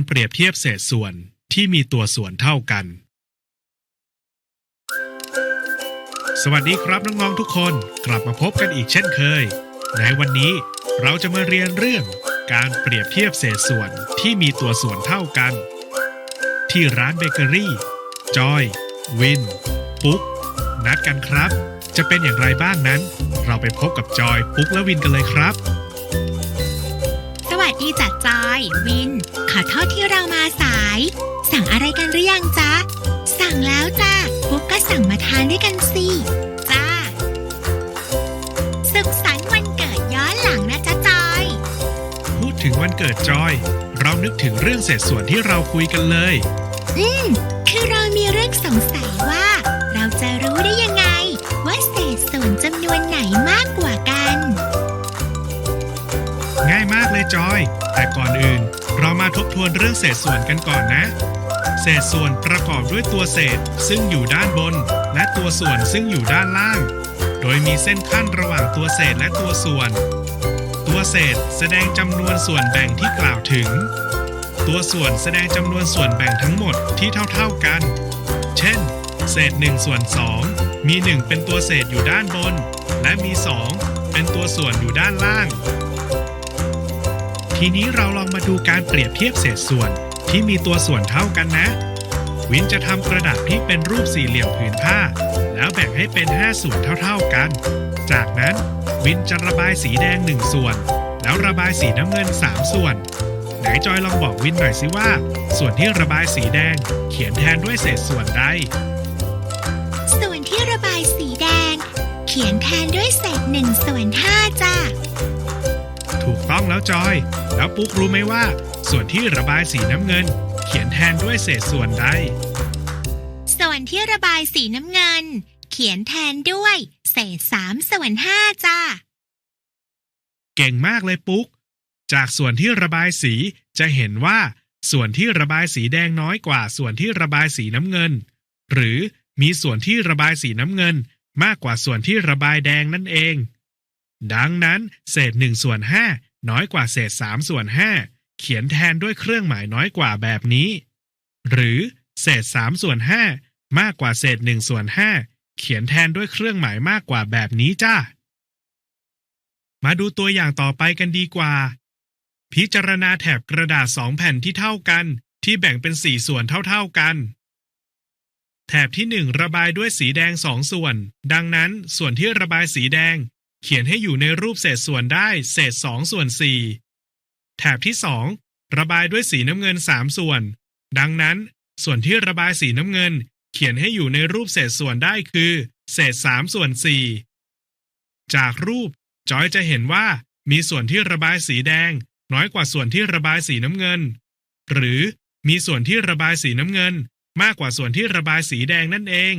การเปรียบเทียบเศษส่วนที่มีตัวส่วนเท่ากัน สวัสดีครับน้องๆทุกคนกลับมาพบกันอีกเช่นเคย ในวันนี้เราจะมาเรียนเรื่อง การเปรียบเทียบเศษส่วนที่มีตัวส่วนเท่ากัน ที่ร้านเบเกอรี่จอย วิน ปุ๊ก นัดกันครับ จะเป็นอย่างไรบ้างนั้น เราไปพบกับจอยปุ๊กและวินกันเลยครับ วัสดีจัดจอย วิน ขอโทษที่เรามาสาย สั่งอะไรกันหรือยังจ๊ะ สั่งแล้วจ้าปุ๊กก็สั่งมาทานด้วยกันสิ จ้า สุขสันต์วันเกิดย้อนหลังนะจ๊ะจอย พูดถึงวันเกิดจอย เรานึกถึงเรื่องเศษส่วนที่เราคุยกันเลย อืมคือเรามี จอย แต่ก่อนอื่น เรามาทบทวนเรื่องเศษส่วนกันก่อนนะ เศษส่วนประกอบด้วยตัวเศษซึ่งอยู่ด้านบน และตัวส่วนซึ่งอยู่ด้านล่าง โดยมีเส้นขั้นระหว่างตัวเศษและตัวส่วน ตัวเศษแสดงจำนวนส่วนแบ่งที่กล่าวถึง ตัวส่วนแสดงจำนวนส่วนแบ่งทั้งหมดที่เท่าๆกัน เช่น เศษ1ส่วน2มี 1 เป็นตัวเศษอยู่ด้านบน และมี 2 เป็นตัวส่วนอยู่ด้านล่าง ทีนี้เราลองมาดูการเปรียบเทียบเศษส่วนที่มีตัวส่วนเท่ากันนะ วินจะทำกระดาษที่เป็นรูปสี่เหลี่ยมผืนผ้า แล้วแบ่งให้เป็น 5 ส่วนเท่าๆกัน จากนั้นวินจะระบายสีแดง 1 ส่วน แล้วระบายสีน้ำเงิน 3 ส่วน ไหนจอยลองบอกวินหน่อยสิว่า ส่วนที่ระบายสีแดง เขียนแทนด้วยเศษส่วนใด ส่วนที่ระบายสีแดง เขียนแทนด้วยเศษหนึ่งส่วนห้าจ้า ถูกต้องแล้วจอย แล้วปุ๊กรู้ไหมว่า ส่วนที่ระบายสีน้ำเงิน เขียนแทนด้วยเศษส่วนใด ส่วนที่ระบายสีน้ำเงิน เขียนแทนด้วย เศษสามส่วนห้าจ้าเก่งมากเลยปุ๊ก จากส่วนที่ระบายสีจะเห็นว่า ส่วนที่ระบายสีแดงน้อยกว่า ส่วนที่ระบายสีน้ำเงิน หรือมีส่วนที่ระบายสีน้ำเงิน มากกว่าส่วนที่ระบายแดงนั่นเอง ดังนั้น เศษหนึ่งส่วนห้าน้อยกว่าเศษสามส่วนห้าเขียนแทนด้วยเครื่องหมายน้อยกว่าแบบนี้ หรือเศษสามส่วนห้ามากกว่าเศษหนึ่งส่วนห้าเขียนแทนด้วยเครื่องหมายมากกว่าแบบนี้จ้ามาดูตัวอย่างต่อไปกันดีกว่า พิจารณาแถบกระดาษสองแผ่นที่เท่ากัน ที่แบ่งเป็นสี่ส่วนเท่าๆกัน แถบที่หนึ่งระบายด้วยสีแดงสองส่วน ดังนั้นส่วนที่ระบายสีแดง เขียนให้อยู่ในรูปเศษส่วนได้เศษสองส่วนสี่แถบที่สองระบายด้วยสีน้ำเงินสามส่วน ดังนั้น ส่วนที่ระบายสีน้ำเงิน เขียนให้อยู่ในรูปเศษส่วนได้คือ เศษสามส่วนสี่จากรูปจอยจะเห็นว่ามีส่วนที่ระบายสีแดง น้อยกว่าส่วนที่ระบายสีน้ำเงิน หรือมีส่วนที่ระบายสีน้ำเงิน มากกว่าส่วนที่ระบายสีแดงนั่นเอง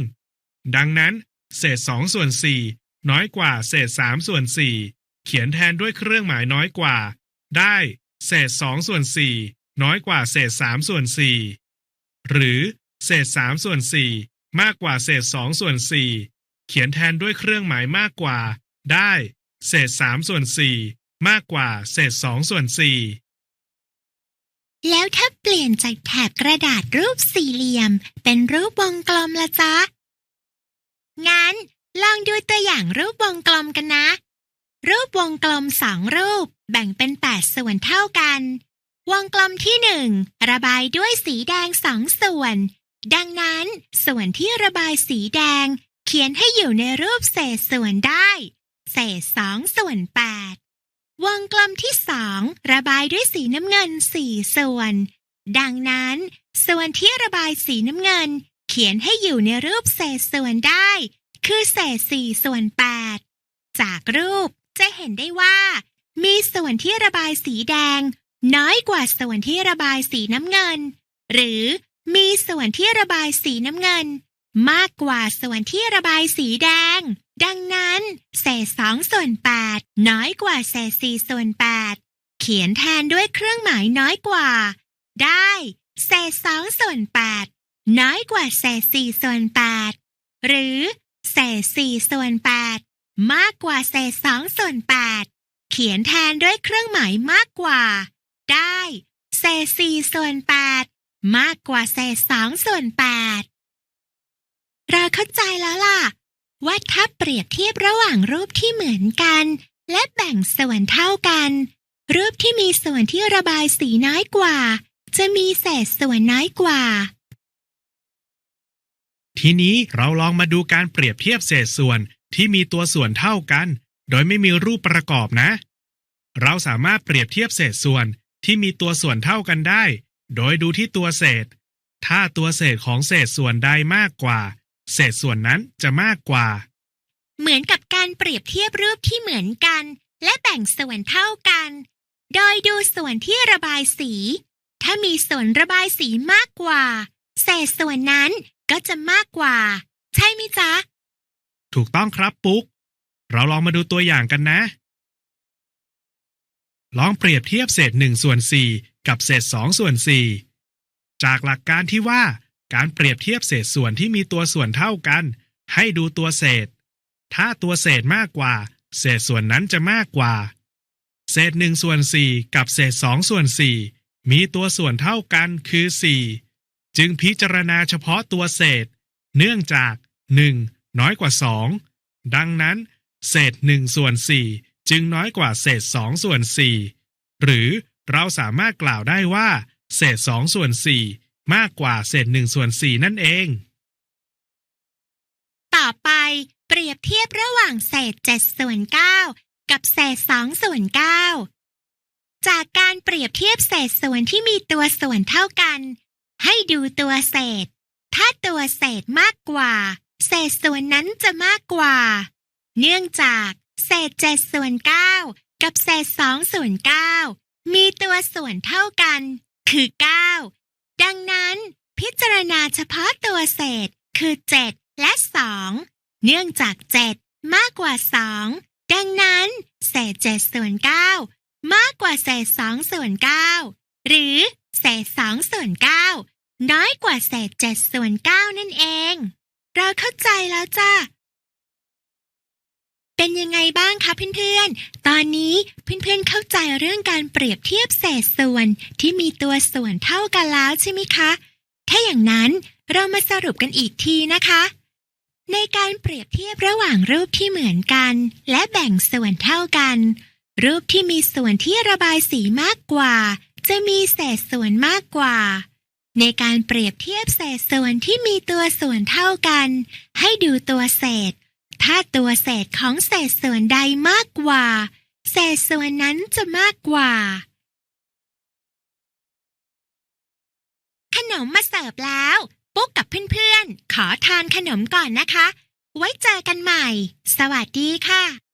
ดังนั้น เศษสองส่วนสี่ น้อยกว่าเศษสามส่วนสี่เขียนแทนด้วยเครื่องหมายน้อยกว่า ได้เศษสองส่วนสี่น้อยกว่าเศษสามส่วนสี่หรือเศษสามส่วนสี่มากกว่าเศษสองส่วนสี่เขียนแทนด้วยเครื่องหมายมากกว่า ได้เศษสามส่วนสี่มากกว่าเศษสองส่วนสี่แล้วถ้าเปลี่ยนจากแถบกระดาษรูปสี่เหลี่ยม เป็นรูปวงกลมละจ๊ะ งั้น ลองดูตัวอย่างรูปวงกลมกันนะ รูปวงกลมสองรูปแบ่งเป็นแปดส่วนเท่ากัน วงกลมที่หนึ่งระบายด้วยสีแดงสองส่วน ดังนั้นส่วนที่ระบายสีแดง เขียนให้อยู่ในรูปเศษส่วนได้ เศษสองส่วนแปดวงกลมที่สองระบายด้วยสีน้ำเงินสี่ส่วน ดังนั้น ส่วนที่ระบายสีน้ำเงิน เขียนให้อยู่ในรูปเศษส่วนได้ คือเศษสี่ส่วนแปดจากรูปจะเห็นได้ว่า มีส่วนที่ระบายสีแดง น้อยกว่าส่วนที่ระบายสีน้ำเงิน หรือมีส่วนที่ระบายสีน้ำเงิน มากกว่าส่วนที่ระบายสีแดง ดังนั้นเศษสองส่วนแปดน้อยกว่าเศษสี่ส่วนแปดเขียนแทนด้วยเครื่องหมายน้อยกว่า ได้เศษสองส่วนแปดน้อยกว่าเศษสี่ส่วนแปดหรือ เศษสี่ส่วนแปดมากกว่าเศษสองส่วนแปดเขียนแทนด้วยเครื่องหมายมากกว่า ได้เศษสี่ส่วนแปดมากกว่าเศษสองส่วนแปดเราเข้าใจแล้วล่ะ ว่าถ้าเปรียบเทียบระหว่างรูปที่เหมือนกัน และแบ่งส่วนเท่ากัน รูปที่มีส่วนที่ระบายสีน้อยกว่า จะมีเศษส่วนน้อยกว่า ทีนี้เราลองมาดูการเปรียบเทียบเศษส่วนที่มีตัวส่วนเท่ากัน โดยไม่มีรูปประกอบนะ เราสามารถเปรียบเทียบเศษส่วนที่มีตัวส่วนเท่ากันได้ โดยดูที่ตัวเศษ ถ้าตัวเศษของเศษส่วนใดมากกว่า เศษส่วนนั้นจะมากกว่า เหมือนกับการเปรียบเทียบรูปที่เหมือนกัน และแบ่งส่วนเท่ากัน โดยดูส่วนที่ระบายสี ถ้ามีส่วนระบายสีมากกว่า เศษส่วนนั้น ก็จะมากกว่า ใช่ไหมจ๊ะ ถูกต้องครับปุ๊ก เราลองมาดูตัวอย่างกันนะ ลองเปรียบเทียบเศษ1ส่วน4กับเศษ2ส่วน4จากหลักการที่ว่าการเปรียบเทียบเศษส่วนที่มีตัวส่วนเท่ากัน ให้ดูตัวเศษ ถ้าตัวเศษมากกว่า เศษส่วนนั้นจะมากกว่า เศษ1ส่วน4กับเศษ2ส่วน4มีตัวส่วนเท่ากันคือ4 จึงพิจารณาเฉพาะตัวเศษ เนื่องจาก 1 น้อยกว่า 2 ดังนั้น เศษ1ส่วน4จึงน้อยกว่าเศษ2ส่วน4หรือเราสามารถกล่าวได้ว่า เศษ2ส่วน4มากกว่าเศษ1ส่วน4นั่นเอง ต่อไปเปรียบเทียบระหว่างเศษ7ส่วน9กับเศษ2ส่วน9จากการเปรียบเทียบเศษส่วนที่มีตัวส่วนเท่ากัน ให้ดูตัวเศษ ถ้าตัวเศษมากกว่า เศษส่วนนั้นจะมากกว่า เนื่องจากเศษ7ส่วน9กับเศษ2ส่วน9มีตัวส่วนเท่ากัน คือ9ดังนั้น พิจารณาเฉพาะตัวเศษคือ7และ2เนื่องจาก7มากกว่า2ดังนั้น เศษ7ส่วน9มากกว่าเศษ2ส่วน9หรือเศษ2ส่วน9 น้อยกว่าเศษ7ส่วน9นั่นเอง เราเข้าใจแล้วจ้ะเป็นยังไงบ้างคะเพื่อนๆ ตอนนี้เพื่อนๆเข้าใจเรื่องการเปรียบเทียบเศษส่วนที่มีตัวส่วนเท่ากันแล้วใช่ไหมคะ ถ้าอย่างนั้นเรามาสรุปกันอีกทีนะคะ ในการเปรียบเทียบระหว่างรูปที่เหมือนกัน และแบ่งส่วนเท่ากัน รูปที่มีส่วนที่ระบายสีมากกว่า จะมีเศษส่วนมากกว่า ในการเปรียบเทียบเศษส่วนที่มีตัวส่วนเท่ากัน ให้ดูตัวเศษ ถ้าตัวเศษของเศษส่วนใดมากกว่า เศษส่วนนั้นจะมากกว่า ขนมมาเสิร์ฟแล้ว ปุ๊กกับเพื่อนๆ ขอทานขนมก่อนนะคะ ไว้เจอกันใหม่ สวัสดีค่ะ